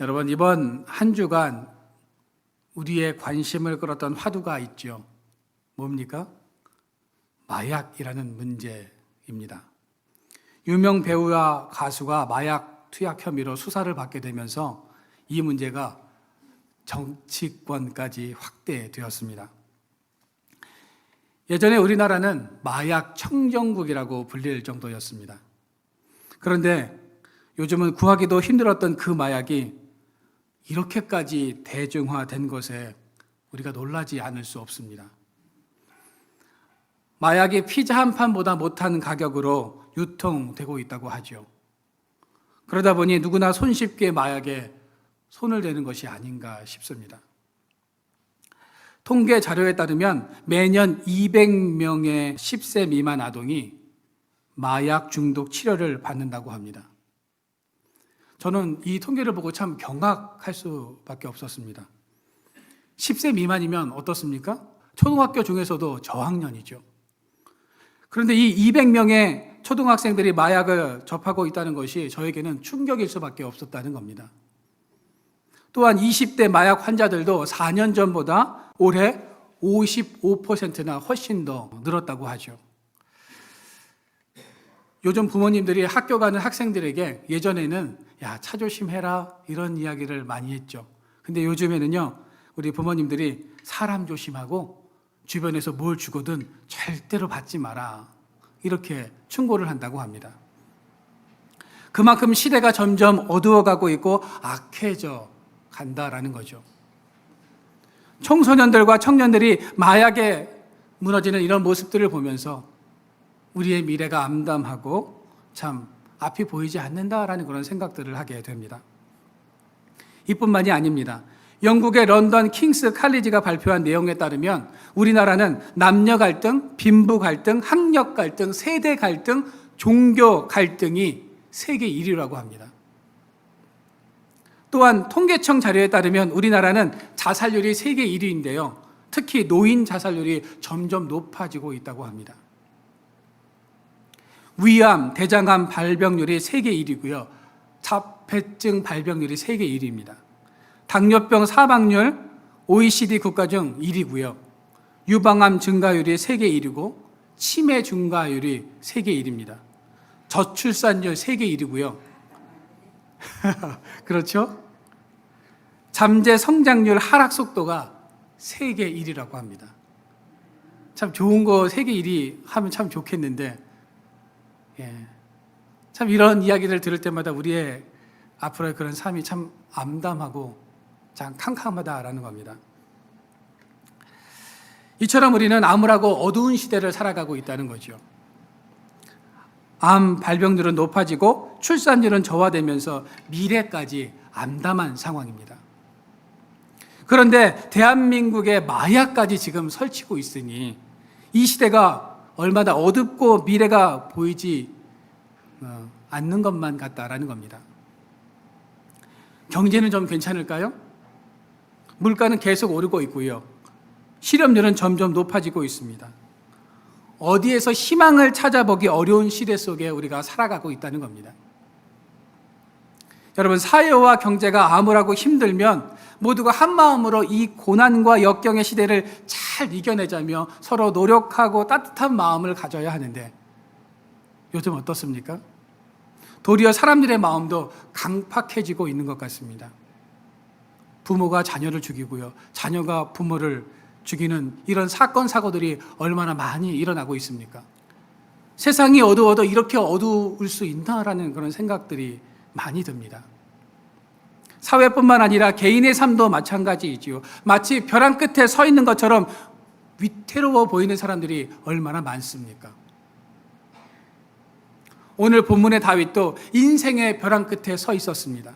여러분 이번 한 주간 우리의 관심을 끌었던 화두가 있죠. 뭡니까? 마약이라는 문제입니다. 유명 배우와 가수가 마약 투약 혐의로 수사를 받게 되면서 이 문제가 정치권까지 확대되었습니다. 예전에 우리나라는 마약 청정국이라고 불릴 정도였습니다. 그런데 요즘은 구하기도 힘들었던 그 마약이 이렇게까지 대중화된 것에 우리가 놀라지 않을 수 없습니다. 마약이 피자 한 판보다 못한 가격으로 유통되고 있다고 하죠. 그러다 보니 누구나 손쉽게 마약에 손을 대는 것이 아닌가 싶습니다. 통계 자료에 따르면 매년 200명의 10세 미만 아동이 마약 중독 치료를 받는다고 합니다. 저는 이 통계를 보고 참 경악할 수밖에 없었습니다. 10세 미만이면 어떻습니까? 초등학교 중에서도 저학년이죠. 그런데 이 200명의 초등학생들이 마약을 접하고 있다는 것이 저에게는 충격일 수밖에 없었다는 겁니다. 또한 20대 마약 환자들도 4년 전보다 올해 55%나 훨씬 더 늘었다고 하죠. 요즘 부모님들이 학교 가는 학생들에게 예전에는 야, 차 조심해라 이런 이야기를 많이 했죠. 근데 요즘에는요, 우리 부모님들이 사람 조심하고 주변에서 뭘 주거든 절대로 받지 마라. 이렇게 충고를 한다고 합니다. 그만큼 시대가 점점 어두워가고 있고 악해져 간다라는 거죠. 청소년들과 청년들이 마약에 무너지는 이런 모습들을 보면서 우리의 미래가 암담하고 참 앞이 보이지 않는다라는 그런 생각들을 하게 됩니다. 이뿐만이 아닙니다. 영국의 런던 킹스 칼리지가 발표한 내용에 따르면 우리나라는 남녀 갈등, 빈부 갈등, 학력 갈등, 세대 갈등, 종교 갈등이 세계 1위라고 합니다. 또한 통계청 자료에 따르면 우리나라는 자살률이 세계 1위인데요. 특히 노인 자살률이 점점 높아지고 있다고 합니다. 위암, 대장암 발병률이 세계 1위고요. 자폐증 발병률이 세계 1위입니다. 당뇨병 사망률 OECD 국가 중 1위고요. 유방암 증가율이 세계 1위고 치매 증가율이 세계 1위입니다. 저출산율 세계 1위고요. 그렇죠? 잠재 성장률 하락 속도가 세계 1위라고 합니다. 참 좋은 거 세계 1위 하면 참 좋겠는데 예. 참 이런 이야기를 들을 때마다 우리의 앞으로의 그런 삶이 참 암담하고 참 캄캄하다라는 겁니다. 이처럼 우리는 암울하고 어두운 시대를 살아가고 있다는 거죠. 암 발병률은 높아지고 출산율은 저하되면서 미래까지 암담한 상황입니다. 그런데 대한민국의 마약까지 지금 설치고 있으니 이 시대가 얼마나 어둡고 미래가 보이지 어, 않는 것만 같다라는 겁니다. 경제는 좀 괜찮을까요? 물가는 계속 오르고 있고요. 실업률은 점점 높아지고 있습니다. 어디에서 희망을 찾아보기 어려운 시대 속에 우리가 살아가고 있다는 겁니다. 여러분, 사회와 경제가 암울하고 힘들면 모두가 한 마음으로 이 고난과 역경의 시대를 잘 이겨내자며 서로 노력하고 따뜻한 마음을 가져야 하는데 요즘 어떻습니까? 도리어 사람들의 마음도 강팍해지고 있는 것 같습니다. 부모가 자녀를 죽이고요. 자녀가 부모를 죽이는 이런 사건, 사고들이 얼마나 많이 일어나고 있습니까? 세상이 어두워도 이렇게 어두울 수 있나라는 그런 생각들이 많이 듭니다. 사회뿐만 아니라 개인의 삶도 마찬가지이지요. 마치 벼랑 끝에 서 있는 것처럼 위태로워 보이는 사람들이 얼마나 많습니까? 오늘 본문의 다윗도 인생의 벼랑 끝에 서 있었습니다.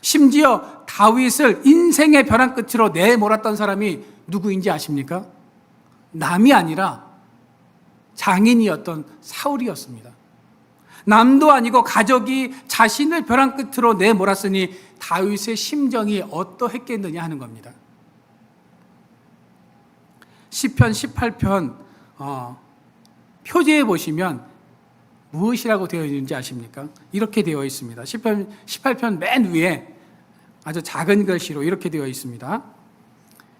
심지어 다윗을 인생의 벼랑 끝으로 내몰았던 사람이 누구인지 아십니까? 남이 아니라 장인이었던 사울이었습니다. 남도 아니고 가족이 자신을 벼랑 끝으로 내몰았으니 다윗의 심정이 어떠했겠느냐 하는 겁니다. 시편 18편 어, 표제에 보시면 무엇이라고 되어 있는지 아십니까? 이렇게 되어 있습니다. 10편, 18편 맨 위에 아주 작은 글씨로 이렇게 되어 있습니다.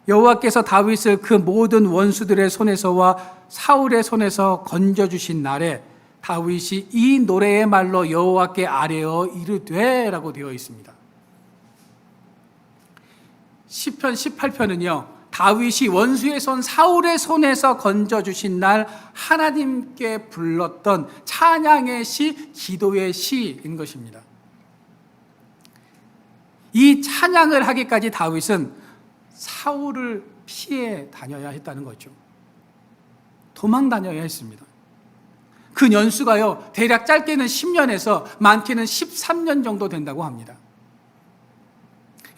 여호와께서 다윗을 그 모든 원수들의 손에서와 사울의 손에서 건져 주신 날에 다윗이 이 노래의 말로 여호와께 아뢰어 이르되라고 되어 있습니다. 시편 18편은요. 다윗이 원수의 손 사울의 손에서 건져 주신 날 하나님께 불렀던 찬양의 시, 기도의 시인 것입니다. 이 찬양을 하기까지 다윗은 사울을 피해 다녀야 했다는 거죠. 도망 다녀야 했습니다. 그 연수가요, 대략 짧게는 10년에서 많게는 13년 정도 된다고 합니다.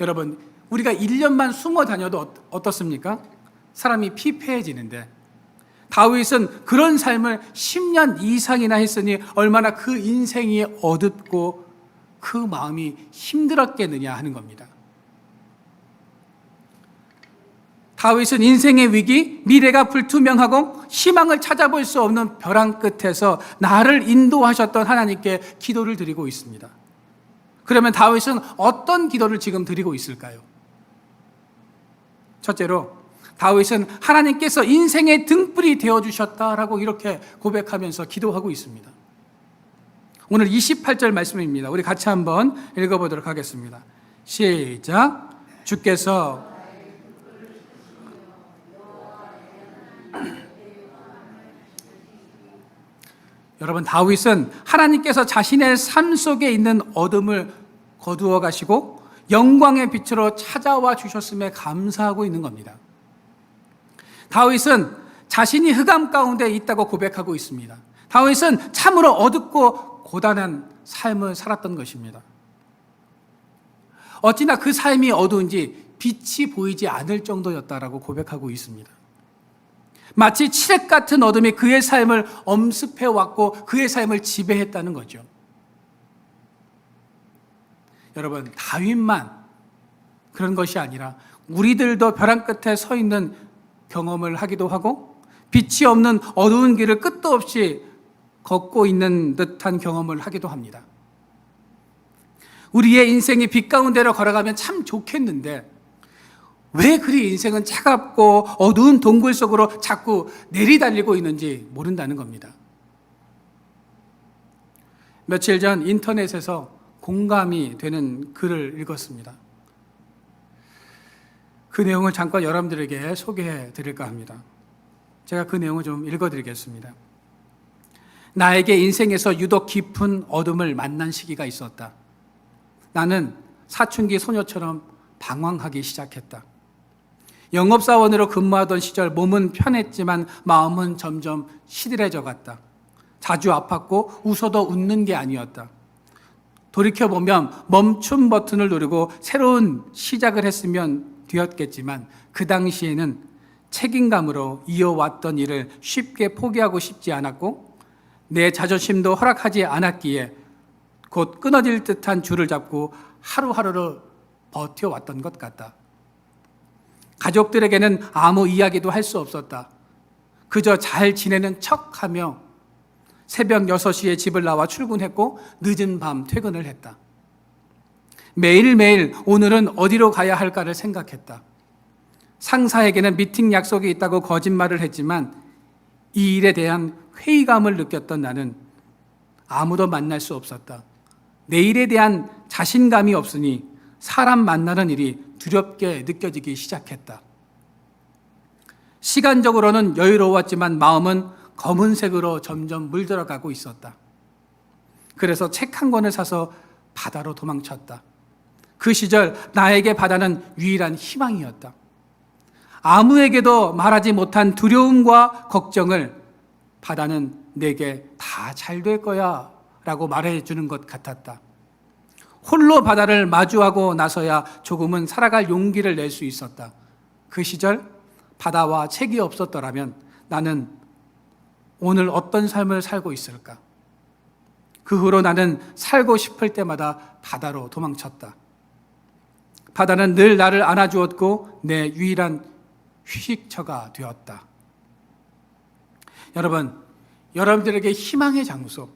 여러분, 우리가 1년만 숨어 다녀도 어- 어떻습니까? 사람이 피폐해지는데, 다윗은 그런 삶을 10년 이상이나 했으니 얼마나 그 인생이 어둡고 그 마음이 힘들었겠느냐 하는 겁니다. 다윗은 인생의 위기, 미래가 불투명하고 희망을 찾아볼 수 없는 벼랑 끝에서 나를 인도하셨던 하나님께 기도를 드리고 있습니다. 그러면 다윗은 어떤 기도를 지금 드리고 있을까요? 첫째로 다윗은 하나님께서 인생의 등불이 되어 주셨다라고 이렇게 고백하면서 기도하고 있습니다. 오늘 28절 말씀입니다. 우리 같이 한번 읽어 보도록 하겠습니다. 시작. 주께서 여러분 다윗은 하나님께서 자신의 삶 속에 있는 어둠을 거두어 가시고 영광의 빛으로 찾아와 주셨음에 감사하고 있는 겁니다. 다윗은 자신이 흑암 가운데 있다고 고백하고 있습니다. 다윗은 참으로 어둡고 고단한 삶을 살았던 것입니다. 어찌나 그 삶이 어두운지 빛이 보이지 않을 정도였다라고 고백하고 있습니다. 마치 칠흑 같은 어둠이 그의 삶을 엄습해 왔고 그의 삶을 지배했다는 거죠. 여러분, 다윗만 그런 것이 아니라 우리들도 벼랑 끝에 서 있는 경험을 하기도 하고 빛이 없는 어두운 길을 끝도 없이 걷고 있는 듯한 경험을 하기도 합니다. 우리의 인생이 빛 가운데로 걸어가면 참 좋겠는데 왜 그리 인생은 차갑고 어두운 동굴 속으로 자꾸 내리달리고 있는지 모른다는 겁니다. 며칠 전 인터넷에서 공감이 되는 글을 읽었습니다. 그 내용을 잠깐 여러분들에게 소개해 드릴까 합니다. 제가 그 내용을 좀 읽어 드리겠습니다. 나에게 인생에서 유독 깊은 어둠을 만난 시기가 있었다. 나는 사춘기 소녀처럼 방황하기 시작했다. 영업사원으로 근무하던 시절 몸은 편했지만 마음은 점점 시들해져 갔다. 자주 아팠고 웃어도 웃는 게 아니었다. 돌이켜보면 멈춤 버튼을 누르고 새로운 시작을 했으면 되었겠지만 그 당시에는 책임감으로 이어왔던 일을 쉽게 포기하고 싶지 않았고 내 자존심도 허락하지 않았기에 곧 끊어질 듯한 줄을 잡고 하루하루를 버텨왔던 것 같다. 가족들에게는 아무 이야기도 할 수 없었다. 그저 잘 지내는 척 하며 새벽 6시에 집을 나와 출근했고 늦은 밤 퇴근을 했다. 매일매일 오늘은 어디로 가야 할까를 생각했다. 상사에게는 미팅 약속이 있다고 거짓말을 했지만 이 일에 대한 회의감을 느꼈던 나는 아무도 만날 수 없었다. 내일에 대한 자신감이 없으니 사람 만나는 일이 두렵게 느껴지기 시작했다. 시간적으로는 여유로웠지만 마음은 검은색으로 점점 물들어가고 있었다. 그래서 책 한 권을 사서 바다로 도망쳤다. 그 시절 나에게 바다는 유일한 희망이었다. 아무에게도 말하지 못한 두려움과 걱정을 바다는 내게 다 잘 될 거야 라고 말해 주는 것 같았다. 홀로 바다를 마주하고 나서야 조금은 살아갈 용기를 낼 수 있었다. 그 시절 바다와 책이 없었더라면 나는 오늘 어떤 삶을 살고 있을까? 그 후로 나는 살고 싶을 때마다 바다로 도망쳤다. 바다는 늘 나를 안아주었고 내 유일한 휴식처가 되었다. 여러분, 여러분들에게 희망의 장소,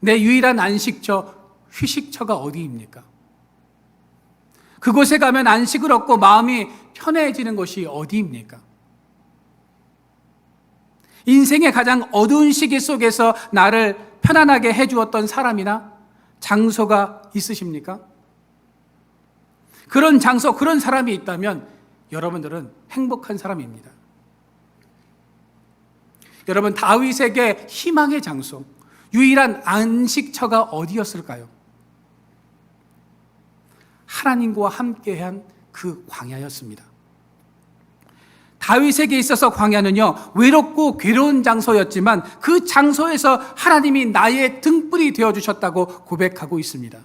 내 유일한 안식처, 휴식처가 어디입니까? 그곳에 가면 안식을 얻고 마음이 편해지는 것이 어디입니까? 인생의 가장 어두운 시기 속에서 나를 편안하게 해주었던 사람이나 장소가 있으십니까? 그런 장소, 그런 사람이 있다면 여러분들은 행복한 사람입니다. 여러분, 다윗에게 희망의 장소, 유일한 안식처가 어디였을까요? 하나님과 함께한 그 광야였습니다. 다윗에게 있어서 광야는요, 외롭고 괴로운 장소였지만 그 장소에서 하나님이 나의 등불이 되어 주셨다고 고백하고 있습니다.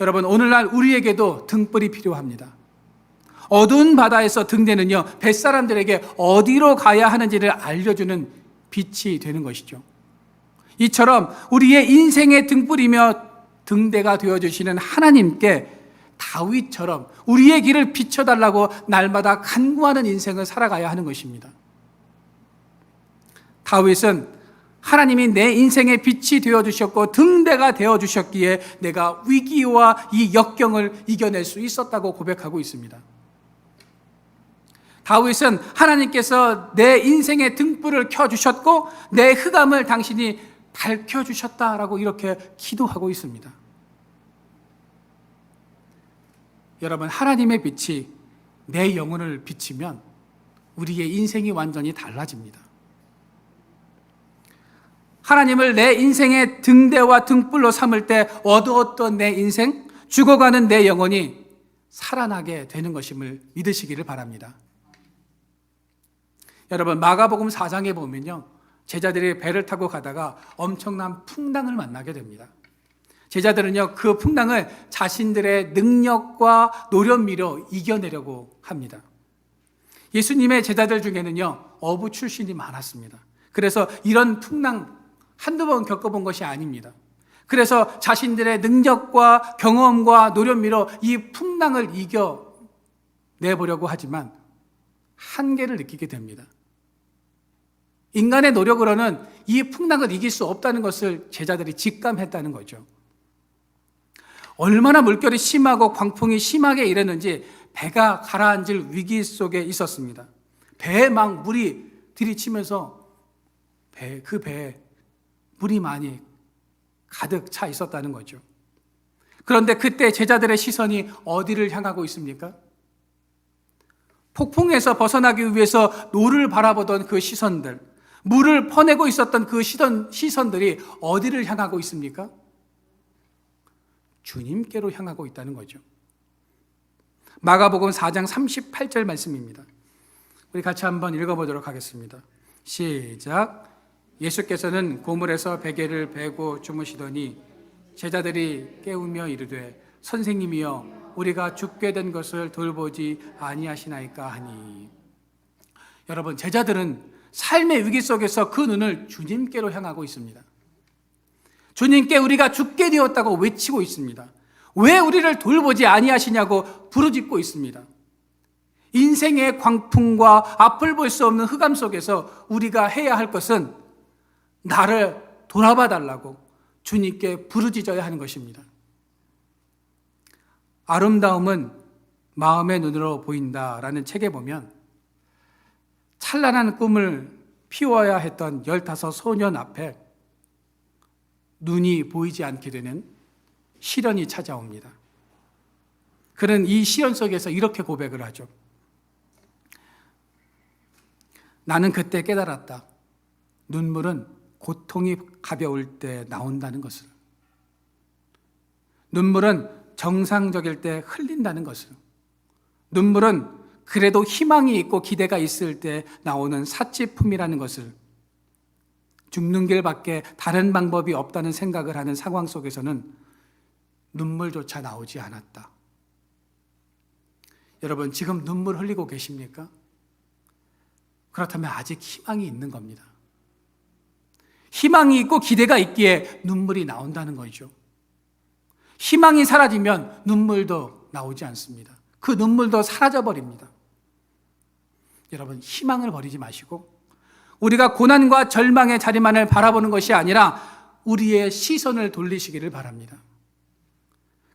여러분, 오늘날 우리에게도 등불이 필요합니다. 어두운 바다에서 등대는요, 뱃사람들에게 어디로 가야 하는지를 알려주는 빛이 되는 것이죠. 이처럼 우리의 인생의 등불이며 등대가 되어 주시는 하나님께 다윗처럼 우리의 길을 비춰 달라고 날마다 간구하는 인생을 살아가야 하는 것입니다. 다윗은 하나님이 내 인생의 빛이 되어 주셨고 등대가 되어 주셨기에 내가 위기와 이 역경을 이겨낼 수 있었다고 고백하고 있습니다. 다윗은 하나님께서 내 인생의 등불을 켜 주셨고 내 흑암을 당신이 밝혀주셨다라고 이렇게 기도하고 있습니다. 여러분, 하나님의 빛이 내 영혼을 비치면 우리의 인생이 완전히 달라집니다. 하나님을 내 인생의 등대와 등불로 삼을 때 어두웠던 내 인생, 죽어가는 내 영혼이 살아나게 되는 것임을 믿으시기를 바랍니다. 여러분, 마가복음 4장에 보면요. 제자들이 배를 타고 가다가 엄청난 풍랑을 만나게 됩니다. 제자들은요, 그 풍랑을 자신들의 능력과 노련미로 이겨내려고 합니다. 예수님의 제자들 중에는요, 어부 출신이 많았습니다. 그래서 이런 풍랑 한두 번 겪어본 것이 아닙니다. 그래서 자신들의 능력과 경험과 노련미로 이 풍랑을 이겨내보려고 하지만 한계를 느끼게 됩니다. 인간의 노력으로는 이 풍랑을 이길 수 없다는 것을 제자들이 직감했다는 거죠. 얼마나 물결이 심하고 광풍이 심하게 일었는지 배가 가라앉을 위기 속에 있었습니다. 배에 막 물이 들이치면서 배, 그 배에 물이 많이 가득 차 있었다는 거죠. 그런데 그때 제자들의 시선이 어디를 향하고 있습니까? 폭풍에서 벗어나기 위해서 노를 바라보던 그 시선들, 물을 퍼내고 있었던 그 시선, 시선들이 어디를 향하고 있습니까? 주님께로 향하고 있다는 거죠. 마가복음 4장 38절 말씀입니다. 우리 같이 한번 읽어보도록 하겠습니다. 시작. 예수께서는 고물에서 베개를 베고 주무시더니 제자들이 깨우며 이르되 선생님이여 우리가 죽게 된 것을 돌보지 아니하시나이까 하니 여러분 제자들은 삶의 위기 속에서 그 눈을 주님께로 향하고 있습니다. 주님께 우리가 죽게 되었다고 외치고 있습니다. 왜 우리를 돌보지 아니하시냐고 부르짖고 있습니다. 인생의 광풍과 앞을 볼 수 없는 흑암 속에서 우리가 해야 할 것은 나를 돌아봐 달라고 주님께 부르짖어야 하는 것입니다. 아름다움은 마음의 눈으로 보인다라는 책에 보면 찬란한 꿈을 피워야 했던 열다섯 소년 앞에 눈이 보이지 않게 되는 시련이 찾아옵니다. 그는 이 시련 속에서 이렇게 고백을 하죠. 나는 그때 깨달았다. 눈물은 고통이 가벼울 때 나온다는 것을. 눈물은 정상적일 때 흘린다는 것을. 눈물은 그래도 희망이 있고 기대가 있을 때 나오는 사치품이라는 것을. 죽는 길밖에 다른 방법이 없다는 생각을 하는 상황 속에서는 눈물조차 나오지 않았다. 여러분, 지금 눈물 흘리고 계십니까? 그렇다면 아직 희망이 있는 겁니다. 희망이 있고 기대가 있기에 눈물이 나온다는 거죠. 희망이 사라지면 눈물도 나오지 않습니다. 그 눈물도 사라져 버립니다. 여러분, 희망을 버리지 마시고 우리가 고난과 절망의 자리만을 바라보는 것이 아니라 우리의 시선을 돌리시기를 바랍니다.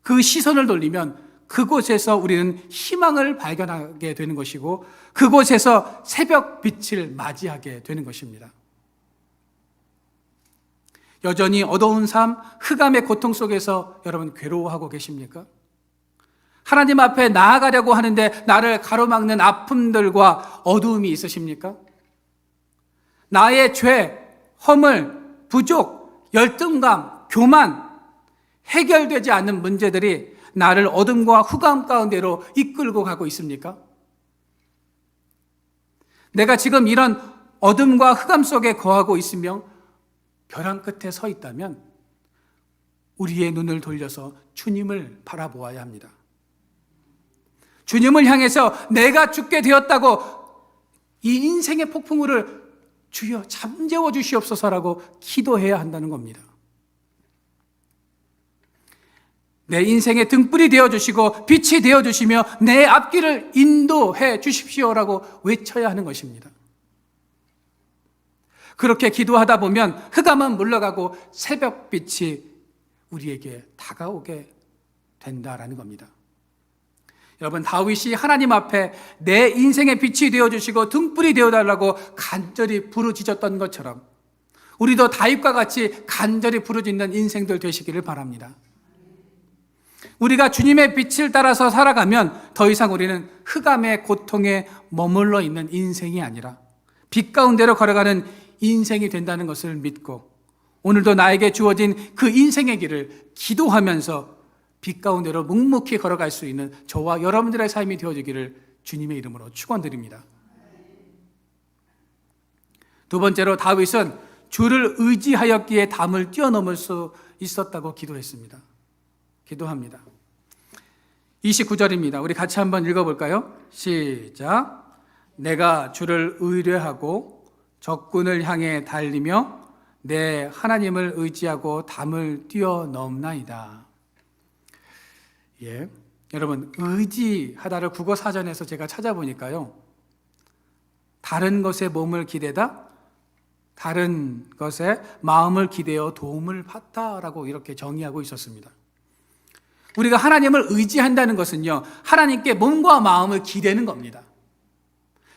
그 시선을 돌리면 그곳에서 우리는 희망을 발견하게 되는 것이고 그곳에서 새벽 빛을 맞이하게 되는 것입니다. 여전히 어두운 삶, 흑암의 고통 속에서 여러분 괴로워하고 계십니까? 하나님 앞에 나아가려고 하는데 나를 가로막는 아픔들과 어두움이 있으십니까? 나의 죄, 허물, 부족, 열등감, 교만, 해결되지 않는 문제들이 나를 어둠과 흑암 가운데로 이끌고 가고 있습니까? 내가 지금 이런 어둠과 흑암 속에 거하고 있으며 벼랑 끝에 서 있다면 우리의 눈을 돌려서 주님을 바라보아야 합니다. 주님을 향해서 내가 죽게 되었다고 이 인생의 폭풍우를 주여 잠재워 주시옵소서라고 기도해야 한다는 겁니다. 내 인생의 등불이 되어 주시고 빛이 되어 주시며 내 앞길을 인도해 주십시오라고 외쳐야 하는 것입니다. 그렇게 기도하다 보면 흑암은 물러가고 새벽빛이 우리에게 다가오게 된다라는 겁니다. 여러분 다윗이 하나님 앞에 내 인생의 빛이 되어 주시고 등불이 되어 달라고 간절히 부르짖었던 것처럼 우리도 다윗과 같이 간절히 부르짖는 인생들 되시기를 바랍니다. 우리가 주님의 빛을 따라서 살아가면 더 이상 우리는 흑암의 고통에 머물러 있는 인생이 아니라 빛 가운데로 걸어가는 인생이 된다는 것을 믿고 오늘도 나에게 주어진 그 인생의 길을 기도하면서 빛 가운데로 묵묵히 걸어갈 수 있는 저와 여러분들의 삶이 되어지기를 주님의 이름으로 축원드립니다. 두 번째로 다윗은 주를 의지하였기에 담을 뛰어넘을 수 있었다고 기도했습니다. 기도합니다. 29절입니다. 우리 같이 한번 읽어볼까요? 시작. 내가 주를 의뢰하고 적군을 향해 달리며 내 하나님을 의지하고 담을 뛰어넘나이다. 예. 여러분, 의지하다를 국어 사전에서 제가 찾아보니까요. 다른 것에 몸을 기대다, 다른 것에 마음을 기대어 도움을 받다라고 이렇게 정의하고 있었습니다. 우리가 하나님을 의지한다는 것은요, 하나님께 몸과 마음을 기대는 겁니다.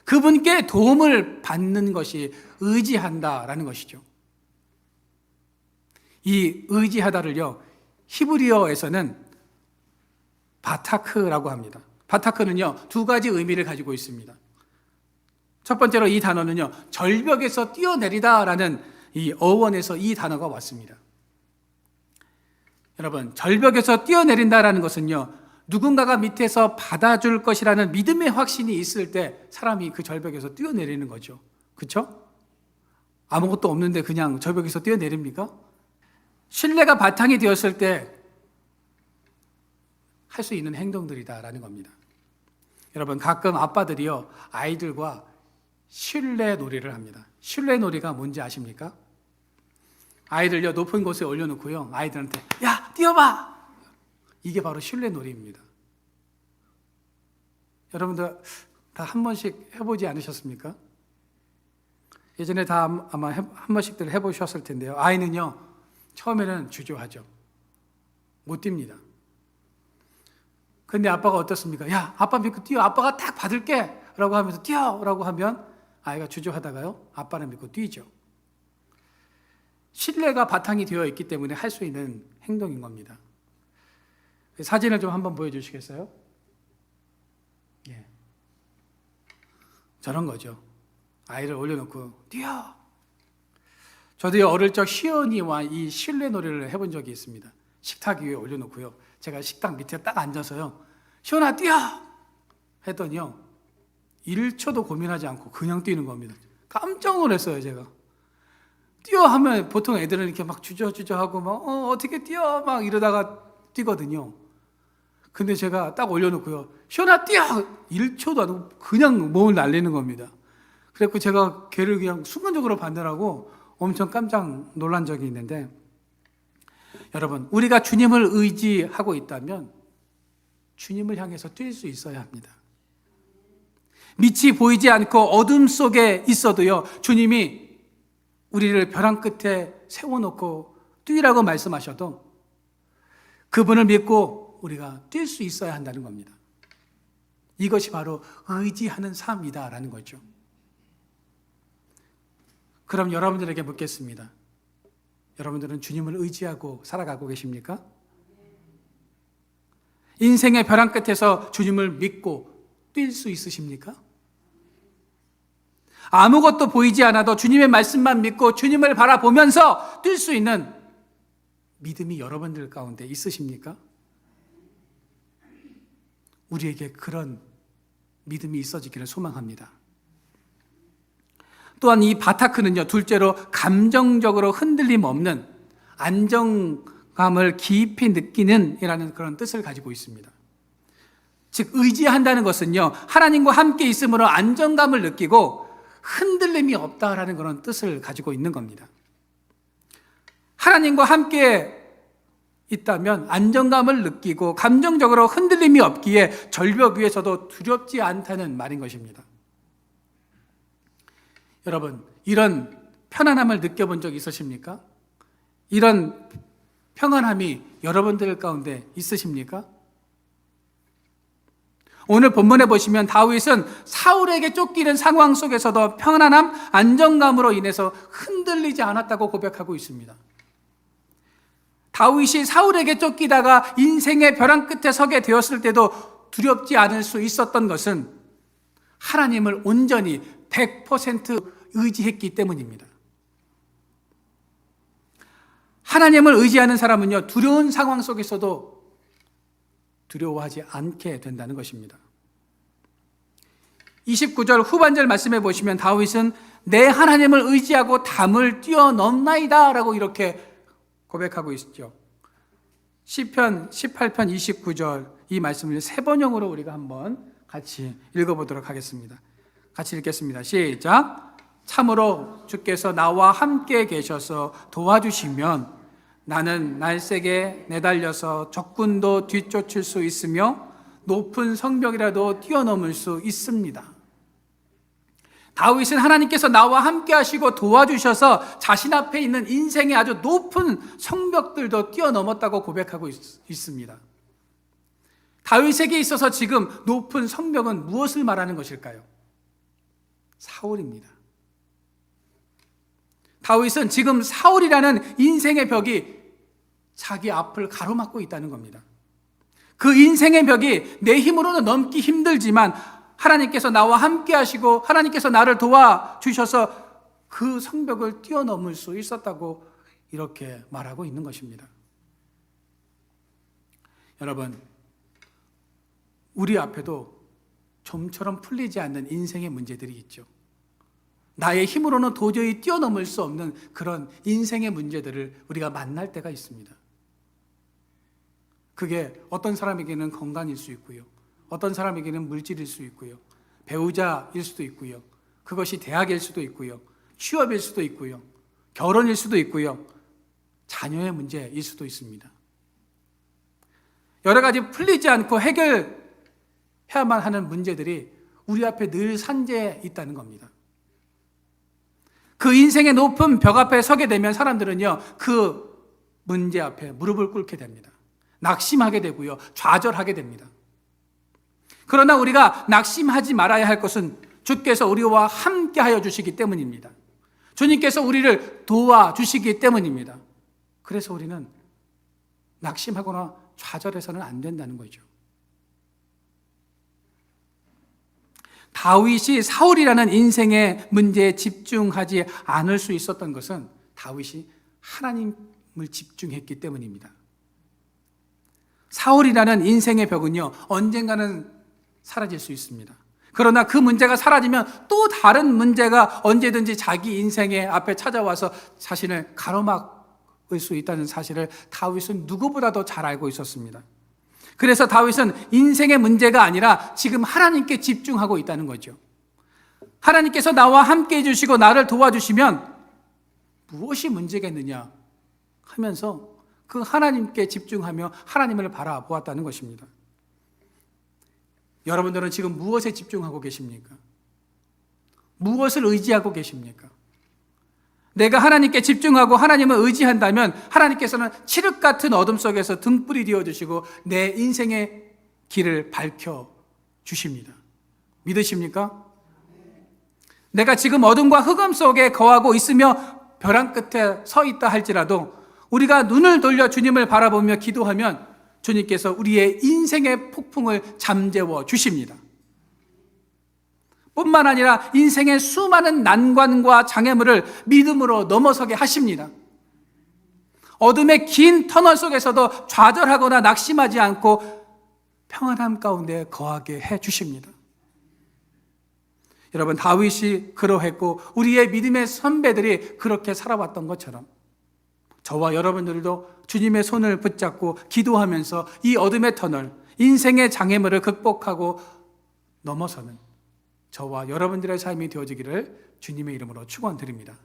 그분께 도움을 받는 것이 의지한다라는 것이죠. 이 의지하다를요, 히브리어에서는 바타크라고 합니다. 바타크는요, 두 가지 의미를 가지고 있습니다. 첫 번째로 이 단어는요, 절벽에서 뛰어내리다 라는 이 어원에서 이 단어가 왔습니다. 여러분, 절벽에서 뛰어내린다라는 것은요, 누군가가 밑에서 받아줄 것이라는 믿음의 확신이 있을 때 사람이 그 절벽에서 뛰어내리는 거죠. 그쵸? 아무것도 없는데 그냥 절벽에서 뛰어내립니까? 신뢰가 바탕이 되었을 때 할 수 있는 행동들이다라는 겁니다. 여러분, 가끔 아빠들이요, 아이들과 신뢰 놀이를 합니다. 신뢰 놀이가 뭔지 아십니까? 아이들요, 높은 곳에 올려놓고요, 아이들한테, 야, 뛰어봐! 이게 바로 신뢰 놀이입니다. 여러분들 다 한 번씩 해보지 않으셨습니까? 예전에 다 아마 한 번씩들 해보셨을 텐데요. 아이는요, 처음에는 주저하죠. 못 뜁니다. 근데 아빠가 어떻습니까? 야, 아빠 믿고 뛰어. 아빠가 딱 받을게. 라고 하면서 뛰어. 라고 하면 아이가 주저하다가요. 아빠를 믿고 뛰죠. 신뢰가 바탕이 되어 있기 때문에 할 수 있는 행동인 겁니다. 사진을 좀 한번 보여주시겠어요? 예. 저런 거죠. 아이를 올려놓고 뛰어. 저도 어릴 적 시연이와 이 실내 놀이를 해본 적이 있습니다. 식탁 위에 올려놓고요. 제가 식탁 밑에 딱 앉아서요. 시연아 뛰어! 했더니요. 1초도 고민하지 않고 그냥 뛰는 겁니다. 깜짝 놀랐어요, 제가. 뛰어 하면 보통 애들은 이렇게 막 주저주저 하고 막, 어, 어떻게 뛰어? 막 이러다가 뛰거든요. 근데 제가 딱 올려놓고요. 시원아 뛰어! 1초도 안 하고 그냥 몸을 날리는 겁니다. 그래서 제가 걔를 그냥 순간적으로 반대하고 엄청 깜짝 놀란 적이 있는데 여러분, 우리가 주님을 의지하고 있다면 주님을 향해서 뛸 수 있어야 합니다. 빛이 보이지 않고 어둠 속에 있어도요, 주님이 우리를 벼랑 끝에 세워놓고 뛰라고 말씀하셔도 그분을 믿고 우리가 뛸 수 있어야 한다는 겁니다. 이것이 바로 의지하는 삶이다라는 거죠. 그럼 여러분들에게 묻겠습니다. 여러분들은 주님을 의지하고 살아가고 계십니까? 인생의 벼랑 끝에서 주님을 믿고 뛸 수 있으십니까? 아무것도 보이지 않아도 주님의 말씀만 믿고 주님을 바라보면서 뛸 수 있는 믿음이 여러분들 가운데 있으십니까? 우리에게 그런 믿음이 있어지기를 소망합니다. 또한 이 바타크는요, 둘째로 감정적으로 흔들림 없는 안정감을 깊이 느끼는 이라는 그런 뜻을 가지고 있습니다. 즉, 의지한다는 것은요, 하나님과 함께 있으므로 안정감을 느끼고 흔들림이 없다라는 그런 뜻을 가지고 있는 겁니다. 하나님과 함께 있다면 안정감을 느끼고 감정적으로 흔들림이 없기에 절벽 위에서도 두렵지 않다는 말인 것입니다. 여러분, 이런 편안함을 느껴본 적 있으십니까? 이런 평안함이 여러분들 가운데 있으십니까? 오늘 본문에 보시면 다윗은 사울에게 쫓기는 상황 속에서도 평안함, 안정감으로 인해서 흔들리지 않았다고 고백하고 있습니다. 다윗이 사울에게 쫓기다가 인생의 벼랑 끝에 서게 되었을 때도 두렵지 않을 수 있었던 것은 하나님을 온전히 100% 의지했기 때문입니다. 하나님을 의지하는 사람은요, 두려운 상황 속에서도 두려워하지 않게 된다는 것입니다. 29절 후반절 말씀해 보시면 다윗은 내 하나님을 의지하고 담을 뛰어넘나이다 라고 이렇게 고백하고 있죠. 시편 18편 29절 이 말씀을 세 번역으로 우리가 한번 같이 읽어보도록 하겠습니다. 같이 읽겠습니다. 시작. 참으로 주께서 나와 함께 계셔서 도와주시면 나는 날쌔게 내달려서 적군도 뒤쫓을 수 있으며 높은 성벽이라도 뛰어넘을 수 있습니다. 다윗은 하나님께서 나와 함께 하시고 도와주셔서 자신 앞에 있는 인생의 아주 높은 성벽들도 뛰어넘었다고 고백하고 있, 습니다 다윗에게 있어서 지금 높은 성벽은 무엇을 말하는 것일까요? 사울입니다. 다윗은 지금 사울이라는 인생의 벽이 자기 앞을 가로막고 있다는 겁니다. 그 인생의 벽이 내 힘으로는 넘기 힘들지만 하나님께서 나와 함께 하시고 하나님께서 나를 도와주셔서 그 성벽을 뛰어넘을 수 있었다고 이렇게 말하고 있는 것입니다. 여러분, 우리 앞에도 좀처럼 풀리지 않는 인생의 문제들이 있죠. 나의 힘으로는 도저히 뛰어넘을 수 없는 그런 인생의 문제들을 우리가 만날 때가 있습니다. 그게 어떤 사람에게는 건강일 수 있고요. 어떤 사람에게는 물질일 수 있고요. 배우자일 수도 있고요. 그것이 대학일 수도 있고요. 취업일 수도 있고요. 결혼일 수도 있고요. 자녀의 문제일 수도 있습니다. 여러 가지 풀리지 않고 해결 해야만 하는 문제들이 우리 앞에 늘 산재해 있다는 겁니다. 그 인생의 높은 벽 앞에 서게 되면 사람들은요, 그 문제 앞에 무릎을 꿇게 됩니다. 낙심하게 되고요, 좌절하게 됩니다. 그러나 우리가 낙심하지 말아야 할 것은 주께서 우리와 함께 하여 주시기 때문입니다. 주님께서 우리를 도와주시기 때문입니다. 그래서 우리는 낙심하거나 좌절해서는 안 된다는 거죠. 다윗이 사울이라는 인생의 문제에 집중하지 않을 수 있었던 것은 다윗이 하나님을 집중했기 때문입니다. 사울이라는 인생의 벽은요, 언젠가는 사라질 수 있습니다. 그러나 그 문제가 사라지면 또 다른 문제가 언제든지 자기 인생의 앞에 찾아와서 자신을 가로막을 수 있다는 사실을 다윗은 누구보다도 잘 알고 있었습니다. 그래서 다윗은 인생의 문제가 아니라 지금 하나님께 집중하고 있다는 거죠. 하나님께서 나와 함께 해주시고 나를 도와주시면 무엇이 문제겠느냐 하면서 그 하나님께 집중하며 하나님을 바라보았다는 것입니다. 여러분들은 지금 무엇에 집중하고 계십니까? 무엇을 의지하고 계십니까? 내가 하나님께 집중하고 하나님을 의지한다면 하나님께서는 칠흑 같은 어둠 속에서 등불이 되어 주시고 내 인생의 길을 밝혀 주십니다. 믿으십니까? 내가 지금 어둠과 흑암 속에 거하고 있으며 벼랑 끝에 서 있다 할지라도 우리가 눈을 돌려 주님을 바라보며 기도하면 주님께서 우리의 인생의 폭풍을 잠재워 주십니다. 뿐만 아니라 인생의 수많은 난관과 장애물을 믿음으로 넘어서게 하십니다. 어둠의 긴 터널 속에서도 좌절하거나 낙심하지 않고 평안함 가운데 거하게 해 주십니다. 여러분 다윗이 그러했고 우리의 믿음의 선배들이 그렇게 살아왔던 것처럼 저와 여러분들도 주님의 손을 붙잡고 기도하면서 이 어둠의 터널, 인생의 장애물을 극복하고 넘어서는 저와 여러분들의 삶이 되어지기를 주님의 이름으로 축원드립니다.